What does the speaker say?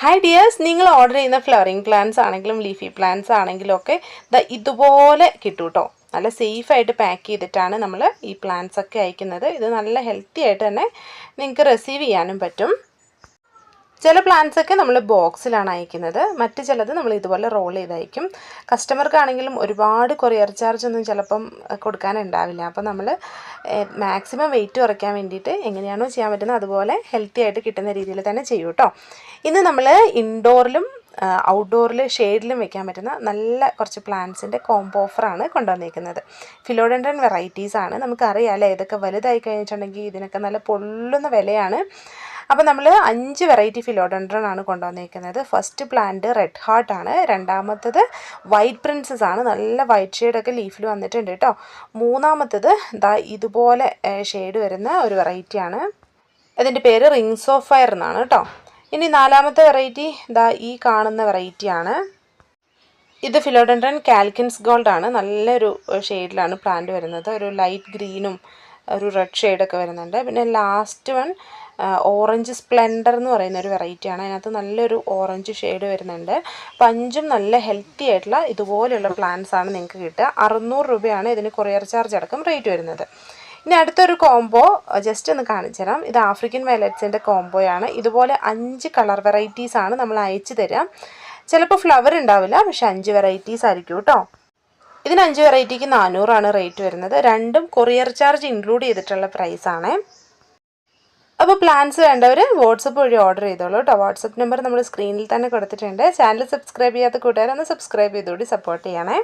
Hi dears നിങ്ങൾ order ചെയ്യുന്ന flowering plants ആണെങ്കിലും ലീഫി പ്ലാന്റ്സ് ആണെങ്കിലും ഒക്കെ ഇതുപോലെ കിട്ടും കേട്ടോ നല്ല സേഫായിട്ട് പാക്ക് ചെയ്തിട്ടാണ് നമ്മൾ ഈ പ്ലാന്റ്സ് ഒക്കെ അയക്കുന്നത്. ഇത് നല്ല ഹെൽത്തി ആയിട്ട് തന്നെ നിങ്ങൾക്ക് റിസീവ് ചെയ്യാനും പറ്റും. ചില പ്ലാന്റ്സ് ഒക്കെ നമ്മൾ ബോക്സിലാണ് അയക്കുന്നത്. മറ്റ് ചിലത് നമ്മൾ ഇതുപോലെ റോൾ ചെയ്ത് അയക്കും കസ്റ്റമർക്കാണെങ്കിലും ഒരുപാട് കൊറിയർ ചാർജ് ഒന്നും ചിലപ്പം കൊടുക്കാനുണ്ടാവില്ല. അപ്പോൾ നമ്മൾ മാക്സിമം വെയിറ്റ് കുറയ്ക്കാൻ വേണ്ടിയിട്ട് എങ്ങനെയാണോ ചെയ്യാൻ പറ്റുന്നത് അതുപോലെ ഹെൽത്തി ആയിട്ട് കിട്ടുന്ന രീതിയിൽ തന്നെ ചെയ്യും കേട്ടോ ഇന്ന് നമ്മൾ ഇൻഡോറിലും ഔട്ട്ഡോറിൽ ഷെയ്ഡിലും വെക്കാൻ പറ്റുന്ന നല്ല കുറച്ച് പ്ലാന്റ്സിന്റെ കോംബോ ഓഫറാണ് കൊണ്ടുവന്നിരിക്കുന്നത് ഫിലോഡൻഡ്രൻ വെറൈറ്റീസാണ് നമുക്കറിയാം അല്ലേ? ഇതൊക്കെ വലുതായി കഴിഞ്ഞിട്ടുണ്ടെങ്കിൽ ഇതിനൊക്കെ നല്ല പൊള്ളുന്ന വിലയാണ്. അപ്പോൾ നമ്മൾ അഞ്ച് വെറൈറ്റി ഫിലോഡൻഡ്രൺ ആണ് കൊണ്ടുവന്നിരിക്കുന്നത് ഫസ്റ്റ് പ്ലാന്റ് റെഡ് ഹാർട്ട് ആണ്. രണ്ടാമത്തത് വൈറ്റ് പ്രിൻസസ് ആണ്. നല്ല വൈറ്റ് ഷെയ്ഡൊക്കെ ലീഫിൽ വന്നിട്ടുണ്ട് കേട്ടോ മൂന്നാമത്തത് ദാ ഇതുപോലെ ഷെയ്ഡ് വരുന്ന ഒരു വെറൈറ്റിയാണ് ഇതിന്റെ പേര് റിങ്സ് ഓഫ് ഫയർ എന്നാണ് കേട്ടോ ഇനി നാലാമത്തെ വെറൈറ്റി ദാ ഈ കാണുന്ന വെറൈറ്റിയാണ് ഇത് ഫിലോഡൻഡ്രൻ കാൽക്കിൻസ് ഗോൾഡ് ആണ്. നല്ലൊരു ഷെയ്ഡിലാണ് പ്ലാന്റ് വരുന്നത്. ഒരു ലൈറ്റ് ഗ്രീനും ഒരു റെഡ് ഷെയ്ഡൊക്കെ വരുന്നുണ്ട്. പിന്നെ ലാസ്റ്റ് വൺ ഓറഞ്ച് സ്പ്ലെൻഡർ എന്ന് പറയുന്ന ഒരു വെറൈറ്റിയാണ് അതിനകത്ത് നല്ലൊരു ഓറഞ്ച് ഷെയ്ഡ് വരുന്നുണ്ട്. അപ്പം അഞ്ചും നല്ല ഹെൽത്തി ആയിട്ടുള്ള ഇതുപോലെയുള്ള പ്ലാന്റ്സ് ആണ് നിങ്ങൾക്ക് കിട്ടുക. അറുന്നൂറ് രൂപയാണ് ഇതിന് കൊറിയർ ചാർജ് അടക്കം റേറ്റ് വരുന്നത്. ഇനി അടുത്തൊരു കോംബോ ജസ്റ്റ് ഒന്ന് കാണിച്ചു തരാം. ഇത് ആഫ്രിക്കൻ വയലറ്റ്സിന്റെ കോംബോയാണ് ഇതുപോലെ അഞ്ച് കളർ വെറൈറ്റീസാണ് നമ്മൾ അയച്ചു തരാം. ചിലപ്പോൾ ഫ്ലവർ ഉണ്ടാവില്ല പക്ഷെ അഞ്ച് വെറൈറ്റീസ് ആയിരിക്കും കേട്ടോ. ഇതിന് അഞ്ച് വെറൈറ്റിക്ക് നാനൂറാണ് റേറ്റ് വരുന്നത്. രണ്ടും കൊറിയർ ചാർജ് ഇൻക്ലൂഡ് ചെയ്തിട്ടുള്ള പ്രൈസ് പ്രൈസാണ് അപ്പോൾ പ്ലാൻസ് വേണ്ടവർ വാട്സപ്പ് വഴി ഓർഡർ ചെയ്തോളൂ കേട്ടോ. വാട്സപ്പ് നമ്പർ നമ്മൾ സ്ക്രീനിൽ തന്നെ കൊടുത്തിട്ടുണ്ട്. ചാനൽ സബ്സ്ക്രൈബ് ചെയ്യാത്ത കൂട്ടുകാരൊന്ന് സബ്സ്ക്രൈബ് ചെയ്തുകൂടി സപ്പോർട്ട് ചെയ്യണേ.